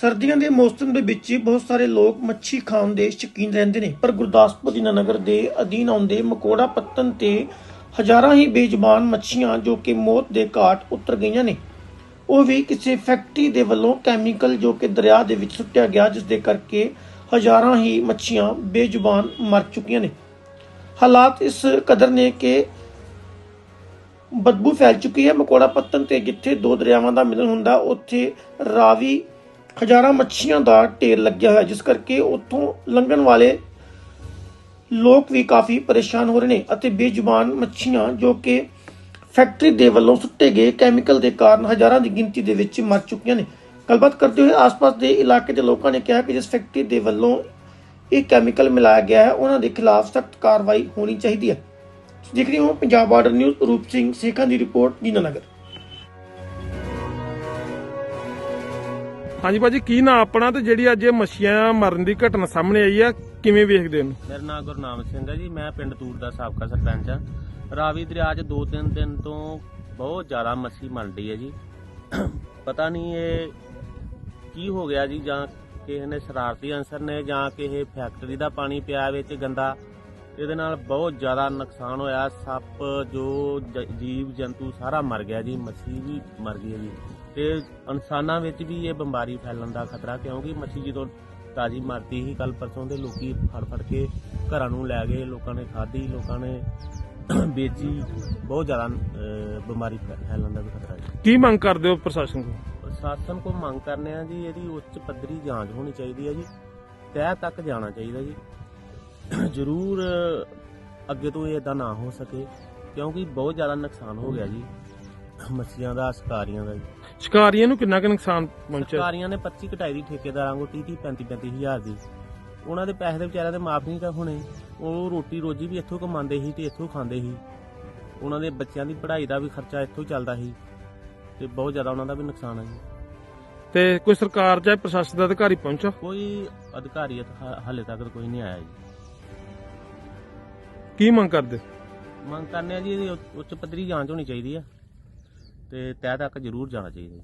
ਸਰਦੀਆਂ ਦੇ ਮੌਸਮ ਦੇ ਵਿੱਚ ਬਹੁਤ ਸਾਰੇ ਲੋਕ ਮੱਛੀ ਖਾਣ ਦੇ ਸ਼ੌਕੀਨ ਰਹਿੰਦੇ ਨੇ। ਪਰ ਗੁਰਦਾਸਪੁਰ ਦੀ ਨਗਰ ਦੇ ਅਧੀਨ ਆਉਂਦੇ ਮਕੋੜਾ ਪੱਤਨ ਤੇ ਹਜ਼ਾਰਾਂ ਹੀ ਬੇਜ਼ੁਬਾਨ ਮੱਛੀਆਂ ਜੋ ਕਿ ਮੌਤ ਦੇ ਘਾਟ ਉਤਰ ਗਈਆਂ ਨੇ। ਉਹ ਵੀ ਕਿਸੇ ਫੈਕਟਰੀ ਦੇ ਵੱਲੋਂ ਕੈਮੀਕਲ ਜੋ ਕਿ ਦਰਿਆ ਦੇ ਵਿੱਚ ਸੁੱਟਿਆ ਗਿਆ ਜਿਸ ਦੇ ਕਰਕੇ ਹਜ਼ਾਰਾਂ ਹੀ ਮੱਛੀਆਂ ਬੇਜ਼ੁਬਾਨ ਮਰ ਚੁੱਕੀਆਂ ਨੇ। ਹਾਲਾਤ ਇਸ ਕਦਰ ਨੇ ਕਿ ਬਦਬੂ ਫੈਲ ਚੁੱਕੀ ਹੈ। ਮਕੋੜਾ ਪੱਤਨ ਤੇ ਜਿੱਥੇ ਦੋ ਦਰਿਆਵਾਂ ਦਾ ਮਿਲਨ ਹੁੰਦਾ, ਉੱਥੇ ਰਾਵੀ ਹਜ਼ਾਰਾਂ ਮੱਛੀਆਂ ਦਾ ਢੇਰ ਲੱਗਿਆ ਹੋਇਆ, ਜਿਸ ਕਰਕੇ ਉੱਥੋਂ ਲੰਘਣ ਵਾਲੇ ਲੋਕ ਵੀ ਕਾਫੀ ਪਰੇਸ਼ਾਨ ਹੋ ਰਹੇ ਨੇ ਅਤੇ ਬੇਜ਼ੁਬਾਨ ਮੱਛੀਆਂ ਜੋ ਕਿ ਫੈਕਟਰੀ ਦੇ ਵੱਲੋਂ ਸੁੱਟੇ ਗਏ ਕੈਮੀਕਲ ਦੇ ਕਾਰਨ ਹਜ਼ਾਰਾਂ ਦੀ ਗਿਣਤੀ ਦੇ ਵਿੱਚ ਮਰ ਚੁੱਕੀਆਂ ਨੇ। ਗੱਲਬਾਤ ਕਰਦੇ ਹੋਏ ਆਸ-ਪਾਸ ਦੇ ਇਲਾਕੇ ਦੇ ਲੋਕਾਂ ਨੇ ਕਿਹਾ ਕਿ ਜਿਸ ਫੈਕਟਰੀ ਦੇ ਵੱਲੋਂ ਇਹ ਕੈਮੀਕਲ ਮਿਲਾਇਆ ਗਿਆ ਹੈ, ਉਹਨਾਂ ਦੇ ਖਿਲਾਫ ਸਖਤ ਕਾਰਵਾਈ ਹੋਣੀ ਚਾਹੀਦੀ ਹੈ। ਦੇਖ ਰਹੇ ਹੋ ਪੰਜਾਬ ਬਾਰਡਰ ਨਿਊਜ਼, ਰੂਪ ਸਿੰਘ ਸੇਖਾਂ ਦੀ ਰਿਪੋਰਟ ਦੀਨਾਨਗਰ ਹਾਂਜੀ ਭਾਜੀ, ਕੀ ਨਾਂ ਆਪਣਾ ਤੇ ਜਿਹੜੀ ਅੱਜ ਇਹ ਮੱਛੀਆਂ ਮਰਨ ਦੀ ਘਟਨਾ ਸਾਹਮਣੇ ਆਈ ਆ? ਕਿਵੇਂ ਵੇਖਦੇ ਹੋ ਮੇਰਾ ਨਾਮ ਗੁਰਨਾਮ ਸਿੰਘ ਹੈ ਜੀ, ਮੈਂ ਪਿੰਡ ਤੂਰ ਦਾ ਸਾਬਕਾ ਸਰਪੰਚ ਹਾਂ। ਰਾਵੀ ਦਰਿਆ 'ਚ ਦੋ ਤਿੰਨ ਦਿਨ ਤੋਂ ਬਹੁਤ ਜ਼ਿਆਦਾ ਮੱਛੀ ਮਰ ਰਹੀ ਹੈ ਜੀ। ਪਤਾ ਨਹੀਂ ਇਹ ਕੀ ਹੋ ਗਿਆ ਜੀ, ਜਾਂ ਕਿਸੇ ਨੇ ਸ਼ਰਾਰਤੀ ਅਨਸਰ ਨੇ ਜਾਂ ਕਿਸੇ ਫੈਕਟਰੀ ਦਾ ਪਾਣੀ ਪਿਆ ਵਿੱਚ, ਗੰਦਾ ਇਹਦੇ ਨਾਲ ਬਹੁਤ ਜ਼ਿਆਦਾ ਨੁਕਸਾਨ ਹੋਇਆ। ਸੱਪ ਜੋ ਜ- ਜੀਵ ਜੰਤੂ ਸਾਰਾ ਮਰ ਗਿਆ ਜੀ। ਮੱਛੀ ਵੀ ਮਰ ਗਈ ਹੈ ਜੀ। ਤੇ ਇਨਸਾਨਾਂ ਵਿੱਚ ਵੀ ਇਹ ਬਿਮਾਰੀ ਫੈਲਣ ਦਾ ਖਤਰਾ ਕਿਉਂਕਿ ਮੱਛੀ ਜਦੋਂ ਤਾਜੀ ਮਰਦੀ ਸੀ ਕੱਲ ਪਰਸੋਂ ਦੇ ਲੋਕੀ ਫੜ ਫੜ ਕੇ ਘਰਾਂ ਨੂੰ ਲੈ ਗਏ ਲੋਕਾਂ ਨੇ ਖਾਧੀ ਲੋਕਾਂ ਨੇ ਵੇਚੀ। ਬਹੁਤ ਜ਼ਿਆਦਾ ਅਹ, ਬਿਮਾਰੀ ਫੈ- ਫੈਲਣ ਦਾ ਵੀ ਖਤਰਾ ਹੈ ਕੀ ਮੰਗ ਕਰਦੇ ਹੋ ਪ੍ਰਸ਼ਾਸਨ ਕੋਲ ਪ੍ਰਸ਼ਾਸਨ ਕੋ ਮੰਗ ਕਰਨੇ ਆ ਜੀ ਇਹਦੀ ਉੱਚ ਪੱਧਰੀ ਜਾਂਚ ਹੋਣੀ ਚਾਹੀਦੀ ਹੈ ਜੀ। ਤਹਿ ਤੱਕ ਜਾਣਾ ਚਾਹੀਦਾ ਜੀ। ਜ਼ਰੂਰ ਅੱਗੇ ਤੋਂ ਇਹ ਇਦਾਂ ਨਾ ਹੋ ਸਕੇ ਕਿਉਂਕਿ ਬਹੁਤ ਜ਼ਿਆਦਾ ਨੁਕਸਾਨ ਹੋ ਗਿਆ ਜੀ। ਮੱਛੀਆਂ ਦਾ ਸ਼ਿਕਾਰੀਆਂ ਦਾ ਜੀ। ਸ਼ਿਕਾਰੀਆਂ ਨੂੰ ਕਿੰਨਾ ਕੁ ਨੁਕਸਾਨ ਪਹੁੰਚਿਆ? ਸ਼ਿਕਾਰੀਆਂ ਨੇ 25 ਕਟਾਈ ਦੀ ਠੇਕੇਦਾਰਾਂ ਕੋ 30 30 35 35 ਹਜ਼ਾਰ ਦੀ। ਉਹਨਾਂ ਦੇ ਪੈਸੇ ਦੇ ਵਿਚਾਰਿਆਂ ਦੇ ਮਾਫ ਨਹੀਂ ਤਾਂ ਹੋਣੇ। ਉਹ ਰੋਟੀ ਰੋਜੀ ਵੀ ਇੱਥੋਂ ਕਮਾਉਂਦੇ ਸੀ ਤੇ ਇੱਥੋਂ ਖਾਂਦੇ ਸੀ। ਉਹਨਾਂ ਦੇ ਬੱਚਿਆਂ ਦੀ ਪੜ੍ਹਾਈ ਦਾ ਵੀ ਖਰਚਾ ਇੱਥੋਂ ਚੱਲਦਾ ਸੀ। ਤੇ ਬਹੁਤ ਜ਼ਿਆਦਾ ਉਹਨਾਂ ਦਾ ਵੀ ਨੁਕਸਾਨ ਹੈ ਜੀ। ਤੇ ਕੋਈ ਸਰਕਾਰ ਜਾਂ ਪ੍ਰਸ਼ਾਸਨ ਦਾ ਅਧਿਕਾਰੀ ਪਹੁੰਚਾ ਕੋਈ ਅਧਿਕਾਰੀ ਇੱਥੇ ਹਾ- ਹਾਲੇ ਤੱਕ ਕੋਈ ਨਹੀਂ ਆਇਆ ਜੀ। ਕੀ ਮੰਗ ਕਰਦੇ? ਮੰਗ ਕਰਨੇ ਆ ਜੀ ਇਹਦੀ ਉੱਚ- ਪੱਧਰੀ ਜਾਂਚ ਹੋਣੀ ਚਾਹੀਦੀ ਹੈ ਤੇ ਤਹਿ ਤੱਕ ਜ਼ਰੂਰ ਜਾਣਾ ਚਾਹੀਦਾ ਜੀ।